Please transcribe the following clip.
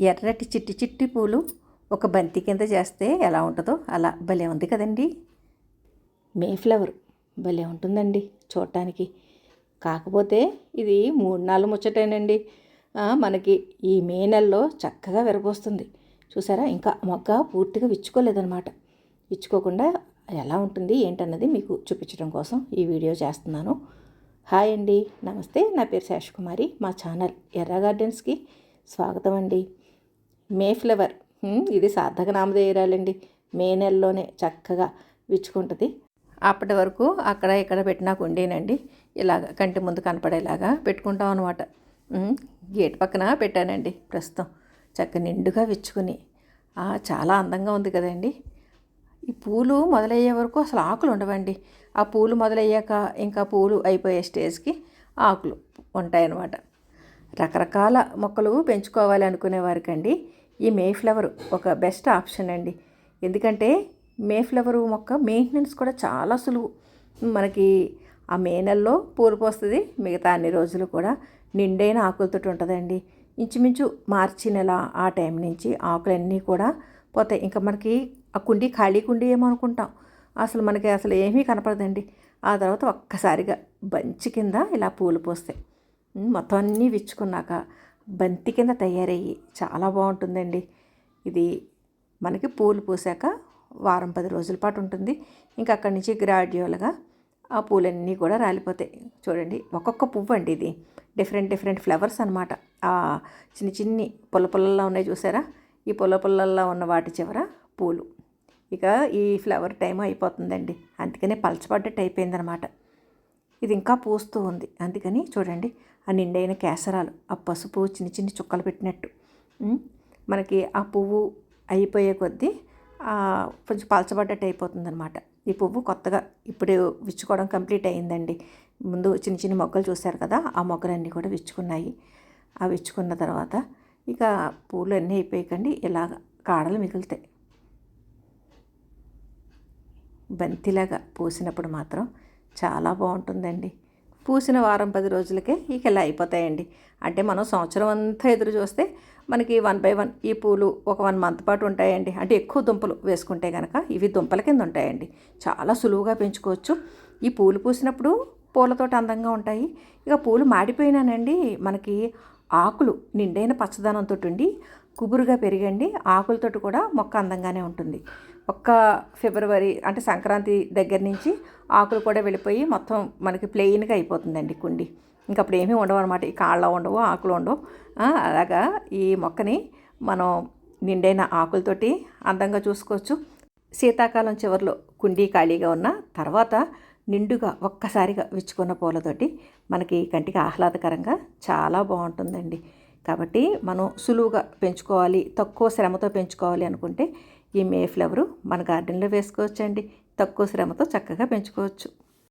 ఎర్రటి చిట్టి చిట్టి పూలు ఒక బంతి కింద చేస్తే ఎలా ఉంటుందో అలా భలే ఉంది కదండి. మేఫ్లవర్ భలే ఉంటుందండి చూడటానికి. కాకపోతే ఇది మూడు నాలుగు ముచ్చటేనండి. మనకి ఈ మే నెలలో చక్కగా విరబోస్తుంది. చూసారా? ఇంకా మొగ్గ పూర్తిగా విచ్చుకోలేదనమాట విచ్చుకోకుండా ఎలా ఉంటుంది ఏంటన్నది మీకు చూపించడం కోసం ఈ వీడియో చేస్తున్నాను. హాయ్ అండి. నమస్తే. నా పేరు శేషకుమారి. మా ఛానల్ ఎర్ర గార్డెన్స్కి స్వాగతం అండి. May flower. ఇది సార్థక నామధేయరాలండి మే నెలలోనే చక్కగా విచ్చుకుంటుంది. అప్పటి వరకు అక్కడ ఇక్కడ పెట్టినా ఉండేనండి ఇలాగ కంటి ముందు కనపడేలాగా పెట్టుకుంటాం అనమాట గేట్ పక్కన పెట్టానండి ప్రస్తుతం. చక్క నిండుగా విచ్చుకుని. చాలా అందంగా ఉంది కదండి. ఈ పూలు మొదలయ్యే వరకు అసలు ఆకులు ఉండవండి. ఆ పూలు మొదలయ్యాక ఇంకా పూలు అయిపోయే స్టేజ్కి ఆకులు ఉంటాయన్నమాట. రకరకాల మొక్కలు పెంచుకోవాలి అనుకునే వారికండి ఈ మేఫ్లవర్ ఒక బెస్ట్ ఆప్షన్ అండి. ఎందుకంటే మేఫ్లవర్ మొక్క మెయింటెనెన్స్ కూడా చాలా సులువు. మనకి ఆ మే నెలలో పూలు పోస్తుంది మిగతా అన్ని రోజులు కూడా నిండైన ఆకులతో ఉంటుందండి. ఇంచుమించు మార్చి నెల ఆ టైం నుంచి ఆకులన్నీ కూడా పోతాయి. ఇంకా మనకి ఆ కుండీ ఖాళీ కుండీ ఏమో అనుకుంటాం. అసలు మనకి అసలు ఏమీ కనపడదండి. ఆ తర్వాత ఒక్కసారిగా బంచి కింద ఇలా పూలు పోస్తాయి. మొత్తం అన్నీ విచ్చుకున్నాక బంతి కింద తయారయ్యి చాలా బాగుంటుందండి. ఇది మనకి పూలు పూసాక వారం పది రోజుల పాటు ఉంటుంది. ఇంకా అక్కడి నుంచి గ్రాడ్యువల్గా ఆ పూలన్నీ కూడా రాలిపోతాయి. చూడండి ఒక్కొక్క పువ్వు అండి ఇది. డిఫరెంట్ డిఫరెంట్ ఫ్లవర్స్ అనమాట ఆ చిన్ని చిన్ని పుల్ల పుల్లల్లో ఉన్నాయి చూసారా? ఈ పుల్ల పుల్లల్లో ఉన్న వాటి చివర పూలు. ఇక ఈ ఫ్లవర్ టైం అయిపోతుందండి. అందుకనే పలచబడ్డట్టు అయిపోయిందనమాట ఇది ఇంకా పూస్తూ ఉంది. అందుకని చూడండి ఆ నిండైన కేసరాలు ఆ పసుపు చిన్న చిన్న చుక్కలు పెట్టినట్టు. మనకి ఆ పువ్వు అయిపోయే కొద్దీ కొంచెం పలచబడ్డట్టు అయిపోతుంది ఈ పువ్వు కొత్తగా ఇప్పుడు విచ్చుకోవడం కంప్లీట్ అయ్యిందండి. ముందు చిన్న చిన్న మొగ్గలు చూశారు కదా ఆ మొగ్గలన్నీ కూడా విచ్చుకున్నాయి. ఆ విచ్చుకున్న తర్వాత ఇక పూలు అన్నీ అయిపోయాకండి ఇలా కాడలు మిగులుతాయి. బంతిలాగా పూసినప్పుడు మాత్రం చాలా బాగుంటుందండి. పూసిన వారం పది రోజులకే ఇక ఇలా అయిపోతాయండి. అంటే మనం సంవత్సరం అంతా ఎదురు చూస్తే మనకి వన్ బై వన్ ఈ పూలు ఒక వన్ మంత్ పాటు ఉంటాయండి. అంటే ఎక్కువ దుంపలు వేసుకుంటే కనుక ఇవి దుంపల కింద ఉంటాయండి. చాలా సులువుగా పెంచుకోవచ్చు. ఈ పూలు పూసినప్పుడు పూలతోటి అందంగా ఉంటాయి. ఇక పూలు మాడిపోయినానండి. మనకి ఆకులు నిండైన పచ్చదనంతో ఉండి కుబురుగా పెరిగండి. ఆకులతోటి కూడా మొక్క అందంగానే ఉంటుంది. ఒక్క ఫిబ్రవరి అంటే సంక్రాంతి దగ్గర నుంచి ఆకులు కూడా వెళ్ళిపోయి మొత్తం మనకి ప్లెయిన్గా అయిపోతుందండి కుండి. ఇంకా అప్పుడు ఏమీ ఉండవు అనమాట ఈ కాళ్ళ ఉండవు ఆకులు ఉండవు. అలాగా ఈ మొక్కని మనం నిండైన ఆకులతోటి అందంగా చూసుకోవచ్చు. శీతాకాలం చివరిలో కుండీ ఖాళీగా ఉన్న తర్వాత నిండుగా ఒక్కసారిగా విచ్చుకున్న పూలతోటి మనకి కంటికి ఆహ్లాదకరంగా చాలా బాగుంటుందండి. కాబట్టి మనం సులువుగా పెంచుకోవాలి తక్కువ శ్రమతో పెంచుకోవాలి అనుకుంటే ఈ మే ఫ్లవరు మన గార్డెన్లో వేసుకోవచ్చండి. తక్కువ శ్రమతో చక్కగా పెంచుకోవచ్చు.